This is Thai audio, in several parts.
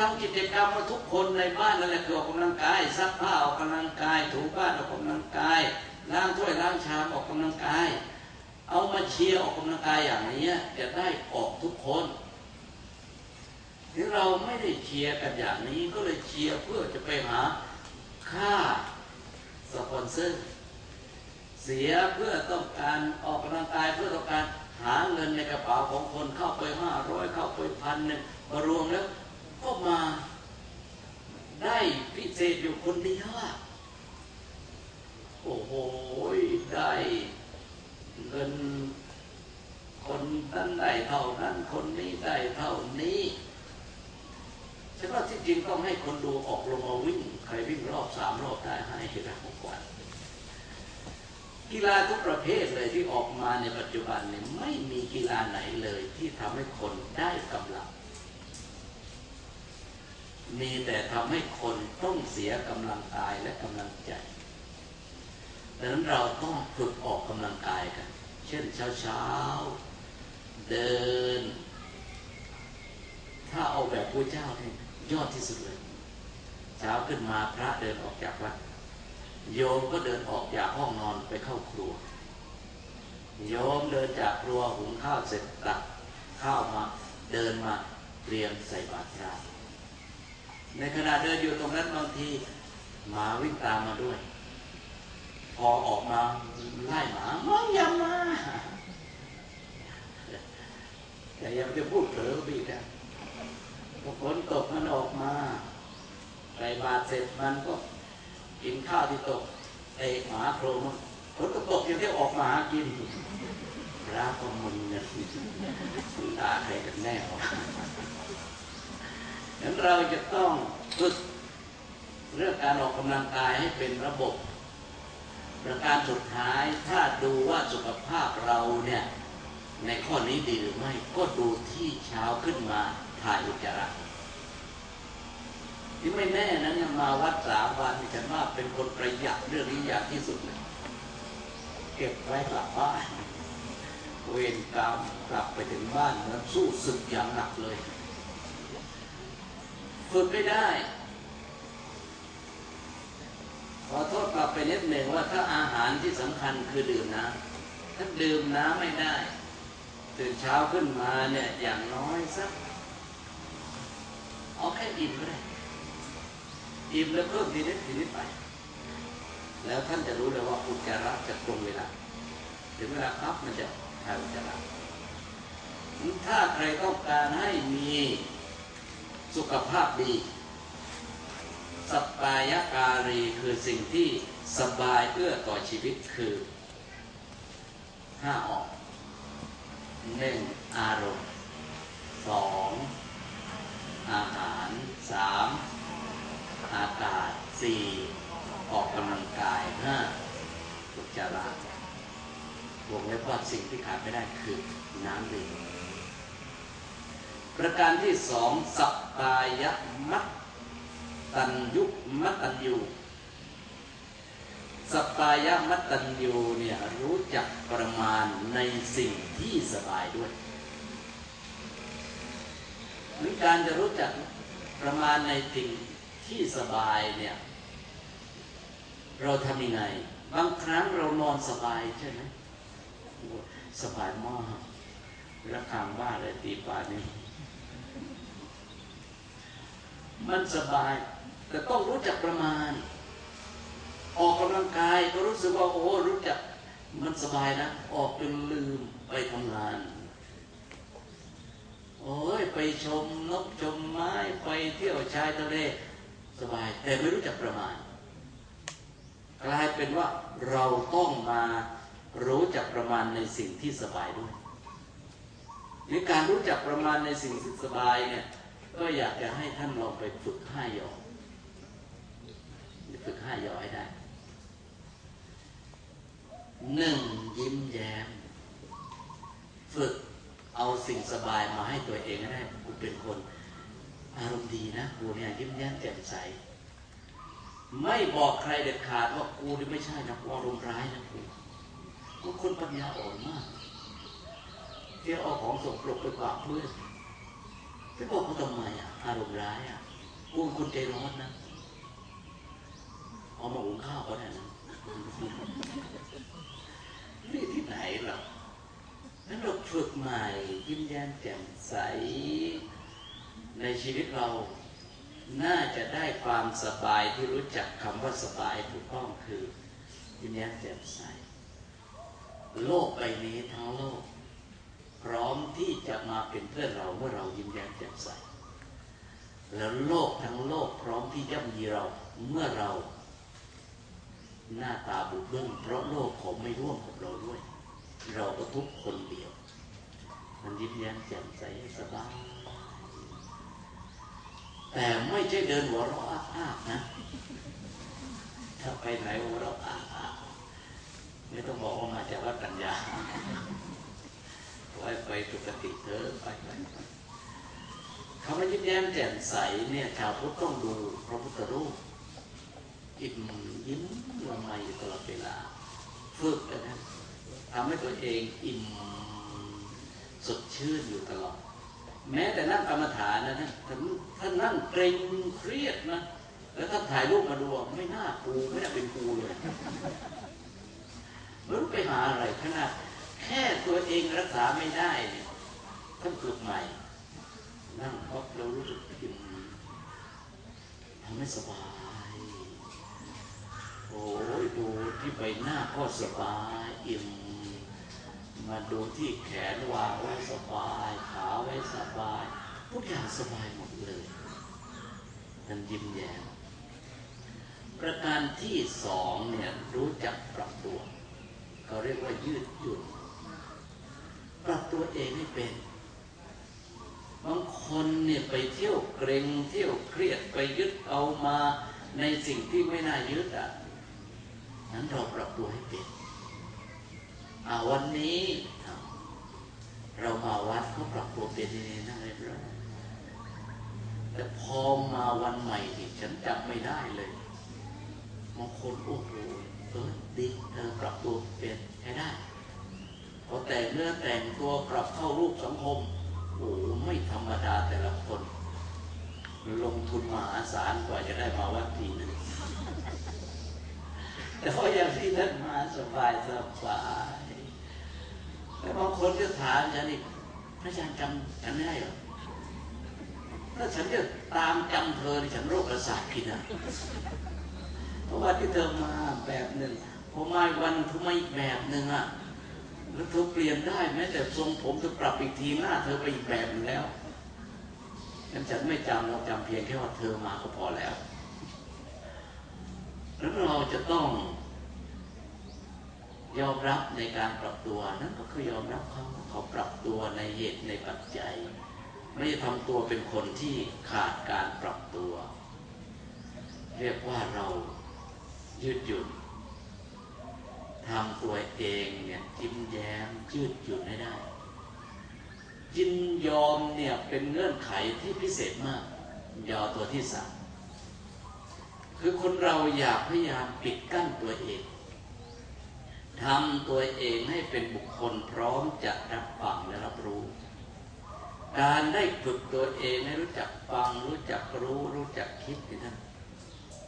ทำกิจกรรมมาทุกคนในบ้านนั่นแหละคือออกกำลังกายซักผ้าออกกำลังกาย ถูบ้านออกกำลังกายล้างถ้วยล้างชามออกกำลังกาย เอามาเชียร์ออกกำลังกายอย่างนี้จะได้ออกทุกคนที่เราไม่ได้เชียร์กันอย่างนี้ก็เลยเชียร์เพื่อจะไปหาค่าสปอนเซอร์เสียเพื่อต้องการออกกำลังกายเพื่อต้องการหาเงินในกระเป๋าของคนเข้าไปห้าร้อยเข้าไปพันหนึ่งมารวมแล้ว ก็มาได้พิเศษอยู่คนเดียวอะโอ้โห ได้เงินคนนั้นได้เท่านั้น คนนี้ได้เท่านี้ฉันว่าที่จริงต้องให้คนดูออกลงมาวิ่ง ใครวิ่งรอบสามรอบได้ให้ได้มากกว่ากีฬาทุกประเภทเลยที่ออกมาในปัจจุบันเนี่ยไม่มีกีฬาไหนเลยที่ทำให้คนได้กำลัง มีแต่ทำให้คนต้องเสียกำลังกายและกำลังใจดังนั้นเราต้องฝึกออกกำลังกายกัน เช่นเช้าเช้าๆ เดิน ถ้าเอาแบบพระเจ้าเนี่ยยอดที่สุดเลย เช้าขึ้นมาพระเดินออกจากวัด โยมก็เดินออกจากห้องนอนไปเข้าครัว โยมเดินจากครัวหุงข้าวเสร็จตักข้าวมาเดินมาเตรียมใส่บาตรพระ ในขณะเดินอยู่ตรงนั้นบางทีหมาวิ่งตามมาด้วย พอออกมาไล่หมามังอย่ามาแต่ยังจะพูดเผลอก็บีกนพอฝนตกมันออกมาใส่บาตรเสร็จมันก็กินข้าวที่ตกเตะหมาโครงฝนตกตกยังได้ออกมาหากินระก็มึนเนี่ยตาใครกันแน่วะ ฉะนั้นเราจะต้องฝึกเรื่องการออกกำลังกายให้เป็นระบบ ประการสุดท้ายถ้าดูว่าสุขภาพเราเนี่ยในข้อนี้ดีหรือไม่ก็ดูที่เช้าขึ้นมาถ่ายอุจจาระที่ไม่แน่นะเนี่ยมาวัดสามวันฉันว่าเป็นคนประหยัดเรื่องนี้อย่างที่สุดเลยเก็บไว้กลับบ้านเวรกรรมกลับไปถึงบ้านแล้วสู้ศึกอย่างหนักเลย ฝึกไม่ได้ ขอโทษกลับไปนิดหนึ่งว่าถ้าอาหารที่สำคัญคือดื่มน้ำถ้าดื่มน้ำไม่ได้ ตื่นเช้าขึ้นมาเนี่ยอย่างน้อยสักเอาแค่อิ่มก็ได้อิ่มแล้วเพิ่มทีนิดทีนิดไป แล้วท่านจะรู้เลยว่าอุจจาระจะตรงเวลาถึงเวลาครับมันจะทายอุจจาระถ้าใครต้องการให้มี สุขภาพดีสปายการีคือสิ่งที่สบายเอื้อต่อชีวิตคือห้าออกหนึ่งอารมณ์สองอาหารสามอากาศสี่ออกกำลังกายห้าอุจจาระวงเล็บว่าสิ่งที่ขาดไม่ได้คือน้ำดื่ม ประการที่สองสัปปายมัตตัญยุมัตตัญญูสัปปายมัตตัญญูเนี่ยรู้จักประมาณในสิ่งที่สบายด้วยหรือการจะรู้จักประมาณในสิ่งที่สบายเนี่ยเราทำยังไง บางครั้งเรานอนสบายใช่ไหมสบายมาก แล้วทางบ้านเลยตีป่านนี้ มันสบาย แต่ต้องรู้จักประมาณ ออกกำลังกายก็รู้สึกว่าโอ้รู้จักมันสบายนะ ออกจนลืมไปทำงาน โอ้ยไปชมนกชมไม้ไปเที่ยวชายทะเลสบาย แต่ไม่รู้จักประมาณ กลายเป็นว่าเราต้องมารู้จักประมาณในสิ่งที่สบายด้วยในการรู้จักประมาณในสิ่งที่สบายเนี่ย ก็อยากจะให้ท่านลองไปฝึกห้ายอฝึกห้ายอให้ได้หนึ่งยิ้มแย้ม ฝึกเอาสิ่งสบายมาให้ตัวเองได้กูเป็นคน อารมณ์ดีนะกูเนี่ยยิ้มแย้มแจ่มใส ไม่บอกใครเด็ดขาดว่ากูนี่ไม่ใช่นะกูอารมณ์ร้ายนะกูกูคนปัญญาอ่อนมากที่เอาของสกปรกไปฝากเพื่อน ไปบอกเขาทำไมอะอารมณ์ร้ายอะกูเป็นคนใจร้อนนะเอามาหุงข้าวก็ได้นะนี่ที่ไหนหรอกนั้นเราฝึกใหม่ยิ้มแย้มแจ่มใส ในชีวิตเรา น่าจะได้ความสบายที่รู้จักคำว่าสบายถูกต้องคือยิ้มแย้มแจ่มใส โลกใบนี้ทั้งโลก พร้อมที่จะมาเป็นเพื่อนเราเมื่อเรายิ้มแย้มแจ่มใสแล้วโลกทั้งโลกพร้อมที่ย่ำยีเราเมื่อเรา หน้าตาบุบเบิ้งเพราะโลกเขาไม่ร่วมกับเราด้วย เราก็ทุกคนเดียว มันยิ้มแย้มแจ่มใสสบายแต่ไม่ใช่เดินหัวเราะอ้าๆนะถ้าไปไหนหัวเราะอ้าๆไม่ต้องบอกว่ามาจากวัดปัญญา ไว้ไปปกติเถอะไปไปคำว่ายิ้มแย้มแจ่มใสเนี่ยชาวพุทธต้องดูพระพุทธรูปอิ่มยิ้มละไมอยู่ตลอดเวลาฝึกนะทำให้ตัวเองอิ่มสดชื่นอยู่ตลอด แม้แต่นั่งกรรมฐานนะท่านท่านนั่งเกรงเครียดนะแล้วถ้าถ่ายรูปมาดูไม่น่าปูไม่น่าเป็นปูเลยไม่รู้ไปหาอะไรขนาด แค่ตัวเองรักษาไม่ได้เนี่ยท่านฝึกใหม่ นั่งเพราะเรารู้สึกอิ่มทำให้สบาย โอ้ยดูที่ใบหน้าก็สบายอิ่มมาดูที่แขนวางไว้สบายขาไว้สบาย ทุกอย่างสบายหมดเลยท่นยิ้มแย้มประการที่สองเนี่ยรู้จักปรับตัวเขาเรียกว่ายืดหยุ่น รับตัวเป็นบางคนเนี่ยไปเที่ยวเกรงเที่ยวเครียดไปยึดเอามาในสิ่งที่ไม่น่ายึดอะนั้นเราปรับตัวให้เป็นอ่าวันนี้เรามาวัดก็ปรับตัวเป็นนี่นั่งเรียบร้อยแต่พอมาวันใหม่ที่ฉันจำไม่ได้เลยบางคนโอ้โหเออดีเธอปรับตัวเป็นให้ได้ แต่งเนื้อแต่งตัวปรับเข้ารูปสังคมโอ้ไม่ธรรมดาแต่ละคน ลงทุนมหาศาลกว่าจะได้มาวัดทีหนึงแต่พออย่างที่ท่านมาสบายสบายแต่บางคนก็ถามฉันอีกพระอาจารย์จำฉันไม่ได้หรอถ้าฉันจะตามจำเธอนี่ฉันโรคประสาทผิดนะเพราะว่าที่เธอมาแบบหนึ่งพอมาวันเธอมาอีกแบบหนึ่งอะ แล้วเธอเปลี่ยนได้แม้แต่ทรงผมเธอปรับอีกทีหน้า เธอไปอีกแบบนึงแล้วงั้นฉันไม่จำเราจำเพียงแค่ว่าเธอมาก็พอแล้วแล้วเราจะต้อง ยอมรับในการปรับตัวนั่นก็คือยอมรับเขาเขาปรับตัวในเหตุในปัจจัย ไม่ทำตัวเป็นคนที่ขาดการปรับตัว เรียกว่าเรายืดหยุ่น ทำตัวเองเนี่ยยิ้มแย้มยืดหยุ่นให้ได้ ยินยอมเนี่ยเป็นเงื่อนไขที่พิเศษมาก ยอตัวที่สามคือคนเราอยากพยายามปิดกั้นตัวเองทำตัวเองให้เป็นบุคคลพร้อมจะรับฟังและรับรู้ การได้ฝึกตัวเองให้รู้จักฟัง รู้จักรู้ รู้จักคิดนี่นั่น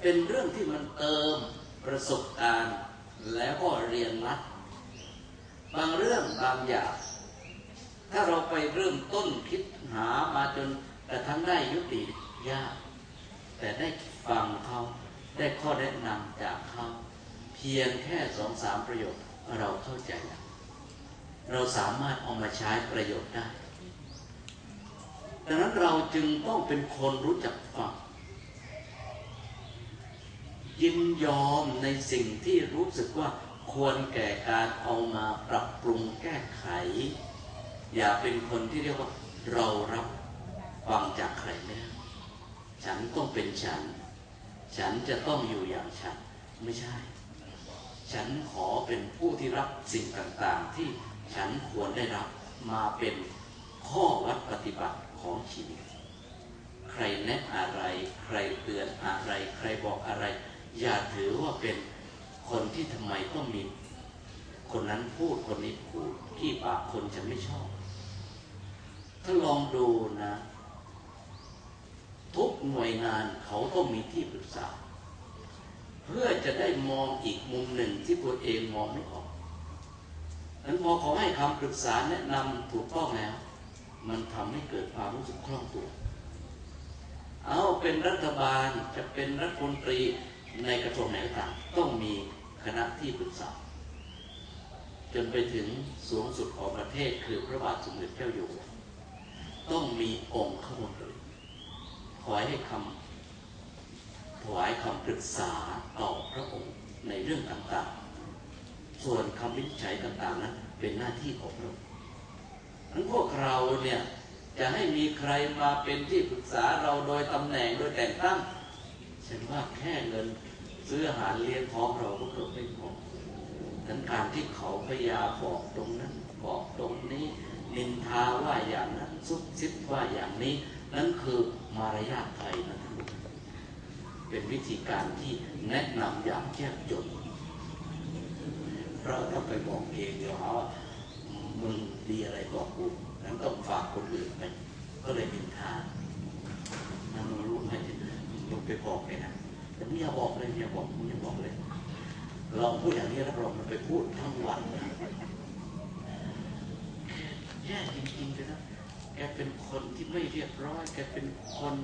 เป็นเรื่องที่มันเติมประสบการณ์ แล้วก็เรียนรัดบางเรื่องบางอย่าง ถ้าเราไปเริ่มต้นคิดหามาจนกระทั่งได้ยุติยาก แต่ได้ฟังเขาได้ข้อแนะนำจากเขาเพียงแค่สองสามประโยคเราเข้าใจแล้วเราสามารถเอามาใช้ประโยชน์ได้ ดังนั้นเราจึงต้องเป็นคนรู้จักฟัง ยินยอมในสิ่งที่รู้สึกว่าควรแก่การเอามาปรับปรุงแก้ไข อย่าเป็นคนที่เรียกว่าเรารับฟังจากใครไม่ได้ฉันต้องเป็นฉัน ฉันจะต้องอยู่อย่างฉันไม่ใช่ ฉันขอเป็นผู้ที่รับสิ่งต่างๆ ที่ฉันควรได้รับมาเป็นข้อวัดปฏิบัติของชีวิต ใครแนะอะไร ใครเตือนอะไร ใครบอกอะไร อย่าถือว่าเป็นคนที่ทำไมต้องมี คนนั้นพูดคนนี้พูดที่ปากคนฉันไม่ชอบ ถ้าลองดูนะ ทุกหน่วยงานเขาต้องมีที่ปรึกษา เพื่อจะได้มองอีกมุมหนึ่งที่ตัวเองมองไม่ออกนั้นพอขาให้คำปรึกษาแนะนำถูกต้องแล้ว มันทำให้เกิดความรู้สึกคล่องตัว เอาเป็นรัฐบาลจะเป็นรัฐมนตรี ในกระทรวงไหนก็ตามต้องมีคณะที่ปรึกษา จนไปถึงสูงสุดของประเทศคือพระบาทสมเด็จเจ้าอยู่หัวต้องมีองค์ขมนตรีคอยให้คำถวายคำปรึกษาต่อพระองค์ในเรื่องต่างๆ ส่วนคำวิจัยต่างๆนั้นเป็นหน้าที่ของพระองค์ทั้นพวกเราเนี่ยจะให้มีใครมาเป็นที่ปรึกษาเราโดยตำแหน่งโดยแต่งตั้ง ฉันว่าแค่เงินซื้ออาหารเลี้ยงท้องเราก็เกือบไม่พอทั้นการที่เขาพยายามบอกตรงนั้นบอกตรงนี้ นินทาว่าอย่างนั้นซุบซิบว่าอย่างนี้ นั่นคือมารยาทไทยนะทุกเป็นวิธีการที่แนะนำอย่างแยบยลเราถ้าไปบอกเองเดี๋ยวหาว่ามึงดีอะไรบอกกูนั้นต้องฝากคนอื่นไป ก็เลยนินทามันรู้ไหม มึงไปบอกเลยนะแต่มึงอย่าบอกเลยอย่าบอกมึงอย่าบอกเลยเราพูดอย่างนี้แล้วเรามันไปพูดทั้งวันแย่จริงๆเลยนะแกเป็นคนที่ไม่เรียบร้อย แกเป็นคน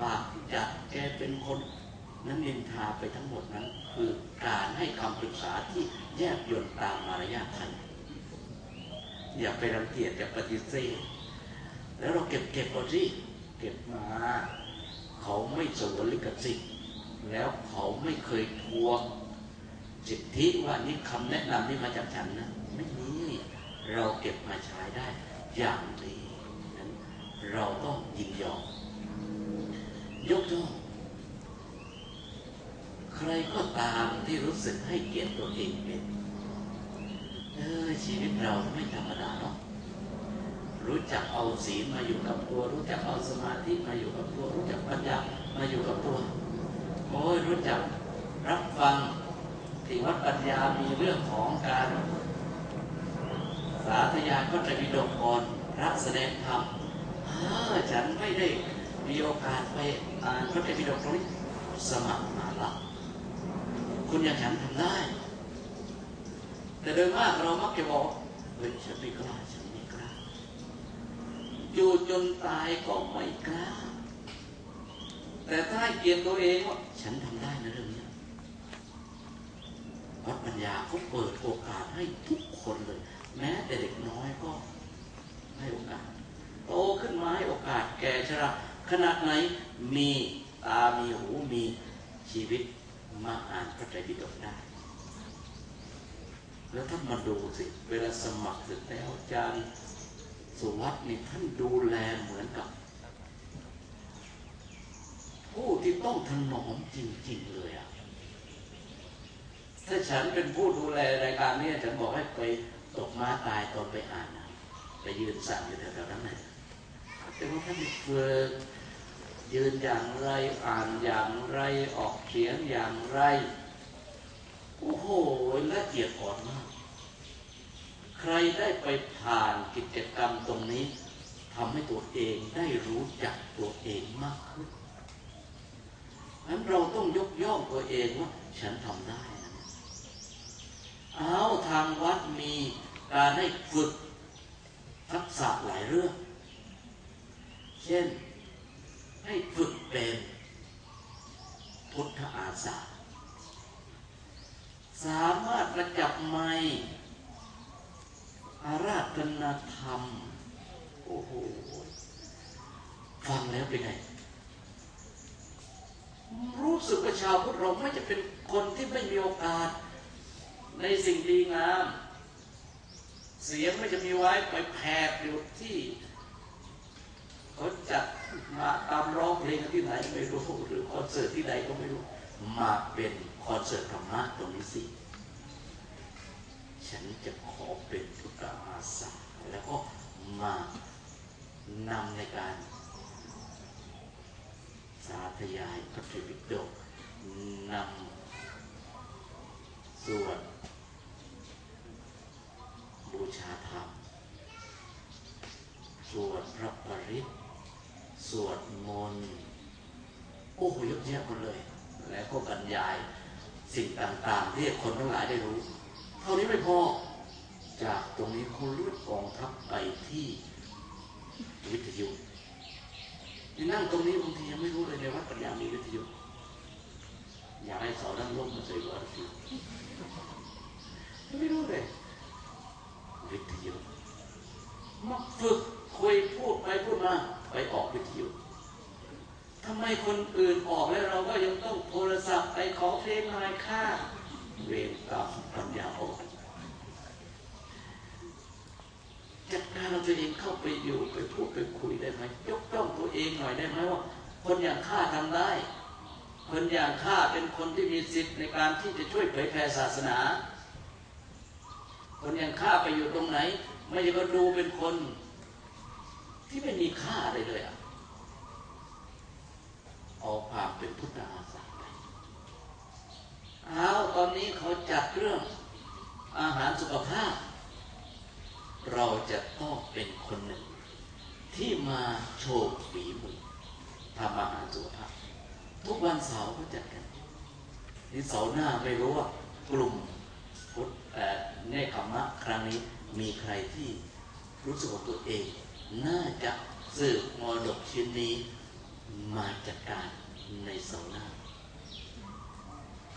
ปากจัดแกเป็นคนนั้นนินทาไปทั้งหมดนั้น คือการให้คำปรึกษาที่แยบยลตามมารยาทไทยอย่าไปรังเกียจอย่าปฏิเสธแล้วเราเก็บเก็บเอาสิเก็บมา เขาไม่สวนลิขสิทธิ์แล้วเขาไม่เคยทวงสิทธิว่านี่คำแนะนำที่มาจากฉันนะไม่มีเราเก็บมาใช้ได้อย่างดีนั้นเราต้องยินยอมยกย่องใครก็ตามที่รู้สึกให้เกียรติตัวเองเป็นเออชีวิตเราไม่ธรรมดาเนาะ รู้จักเอาศีลมาอยู่กับตัว รู้จักเอาสมาธิมาอยู่กับตัว รู้จักปัญญามาอยู่กับตัว โอ้ยรู้จักรับฟังที่วัดปัญญามีเรื่องของการ สาธยายพระไตรปิฎกก่อนพระแสดงธรรมอ้าฉันไม่ได้มีโอกาสไปอ่านพระไตรปิฎกตรงนี้สมัครมาละคุณอย่างฉันทำได้ แต่โดยมากเรามักจะบอกเฮ้ยฉันไม่กล้าฉันไม่กล้า อยู่จนตายก็ไม่กล้า แต่ถ้าเกียรติตัวเองว่าฉันทำได้นะเรื่องนี้วัดปัญญาเขาเปิดโอกาสให้ทุกคนเลย แม้แต่เด็กน้อยก็ให้โอกาสโตขึ้นมาให้โอกาสแก่ชราขนาดไหนมีตา มีหูมีชีวิตมาอ่านพระไตรปิฎกได้ แล้วท่ามาดูสิ เวลาสมัครเสร็จแล้วอาจารย์ สุวัสดิ์นี่ท่านดูแลเหมือนกับ ผู้ที่ต้องถนอมจริง ๆ เลยอะถ้าฉันเป็นผู้ดูแลรายการนี้ฉันบอกให้ไปตกม้าตายตอนไปอ่านนะไปยืนสั่งอยู่แถวๆนั้นเลยแต่ว่าท่านฝึกยืนอย่างไรอ่านอย่างไรออกเสียงอย่างไร โอ้โหละเอียดอ่อนมาก ใครได้ไปผ่านกิจกรรมตรงนี้ทำให้ตัวเองได้รู้จักตัวเองมากขึ้นนั้นเราต้องยกย่องตัวเองว่าฉันทำได้นะเอาทางวัดมีการให้ฝึกทักษะหลายเรื่อง เช่นให้ฝึกเป็นพุทธอาสาสามารถประจับไม้ อาราธนาธรรม โอ้โห ฟังแล้วเป็นไง รู้สึกว่าชาวพุทธเราไม่จะเป็นคนที่ไม่มีโอกาส ในสิ่งดีงาม เสียงไม่จะมีไว้ไปแผดอยู่ที่เขาจัดมาตามร้องเพลงที่ไหนไม่รู้ หรือคอนเสิร์ตที่ใดก็ไม่รู้ มาเป็นคอนเสิร์ตธรรมะตรงนี้สิ ฉันจะขอเป็นพุทธอาสาแล้วก็มานำในการ สาธยายพระไตรปิฎกนำสวดบูชาธรรม สวดพระปริตรสวดมนต์กหมดเลย แล้วก็บรรยายสิ่งต่างๆที่คนทั้งหลายได้รู้ เท่านี้ไม่พอ จากตรงนี้เขาเลือกกองทัพไปที่วิทยุที่นั่งตรงนี้บางทียังไม่รู้เลยในวัดปัญญามีวิทยุ อยากให้สอนนั่งร่มมาใส่วัดสิไม่รู้เลยวิทยุมาฝึกคุยพูดไปพูดมาไปออกวิทยุทำไมคนอื่นออกแล้วเราก็ยังต้องโทรศัพท์ไปขอเพลงน่อยค่า เวรกรรมปัญญาออนจัดการเราตัวเองเข้าไปอยู่ไปพูดไปคุยได้ไหมยกย่องตัวเองหน่อยได้ไหมว่าคนอย่างข้าทำได้ คนอย่างข้าเป็นคนที่มีสิทธิ์ในการที่จะช่วยเผยแผ่ศาสนา คนอย่างข้าไปอยู่ตรงไหน ไม่ใช่ก็ดูเป็นคน ที่ไม่มีค่าอะไรเลยอะเอาความเป็นพุทธา เอาตอนนี้เขาจัดเรื่องอาหารสุขภาพ เราจะต้องเป็นคนหนึ่ง ที่มาโชว์ฝีมือทำอาหารสุขภาพ ทุกวันเสาร์ก็จัดกันนี่เสาร์หน้าไม่รู้ว่ากลุ่มพุทธเอ่อเนคขมะครั้งนี้มีใครที่รู้สึกว่าตัวเอง น่าจะสืบมรดกชิ้นนี้มาจัดการในเสาร์หน้า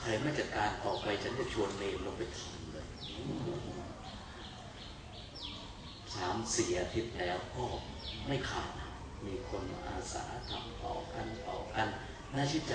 ใครไม่จัดการออกไปฉันจะชวนเนรลงไปทำเลยสามสี่อาทิตย์แล้วก็ไม่ขาดมีคนมาอาสาทำต่อกันต่อกันน่าชื่นใจ